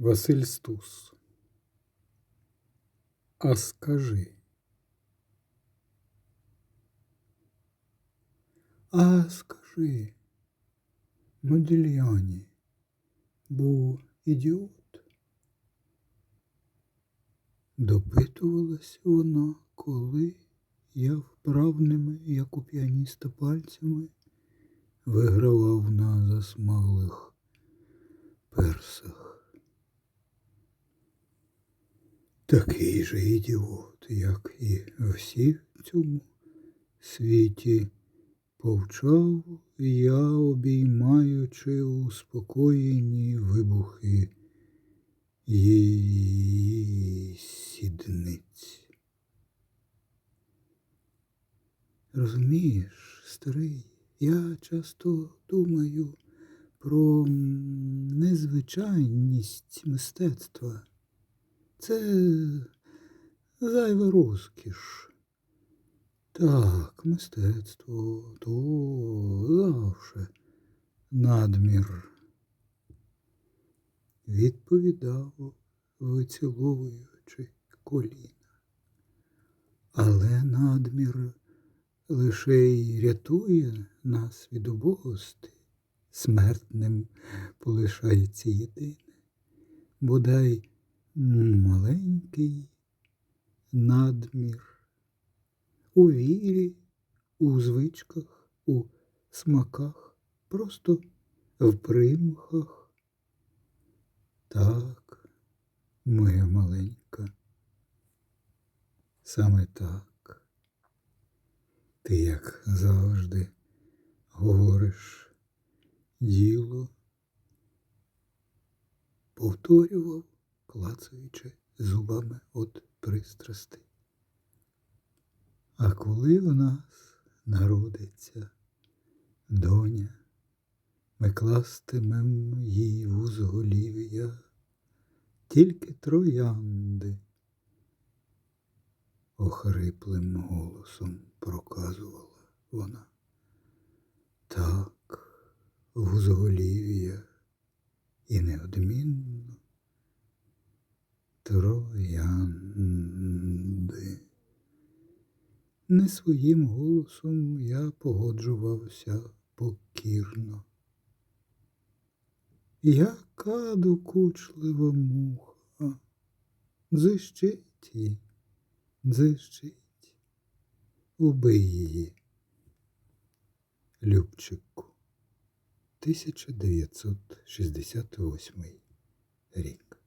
Василь Стус. А скажи. А скажи, Модільяні був ідіот? Допитувалась вона, коли я вправними, як у піаніста пальцями, вигравав на засмаглих персах. Такий же ідіот, як і всі в цьому світі, повчав я, обіймаючи успокоєні вибухи її сідниць. Розумієш, старий, я часто думаю про незвичайність мистецтва. Це зайва розкіш. Так, мистецтво то завше надмір. Відповідав, виціловуючи коліна. Але надмір лише й рятує нас від убогости. Смертним полишається єдине, бодай маленький надмір у вірі, у звичках, у смаках, просто в примхах. Так, моя маленька, саме так. Ти, як завжди, говориш діло, повторював, клацаючи зубами від пристрасти. А коли в нас народиться доня, ми кластимем їй в узголів'я тільки троянди, охриплим голосом проказувала вона. Так, в узголів'я і неодмінно троянди. Не своїм голосом я погоджувався покірно. Яка докучлива муха, дзищить її, дзищить, убий її, Любчику, 1968 рік.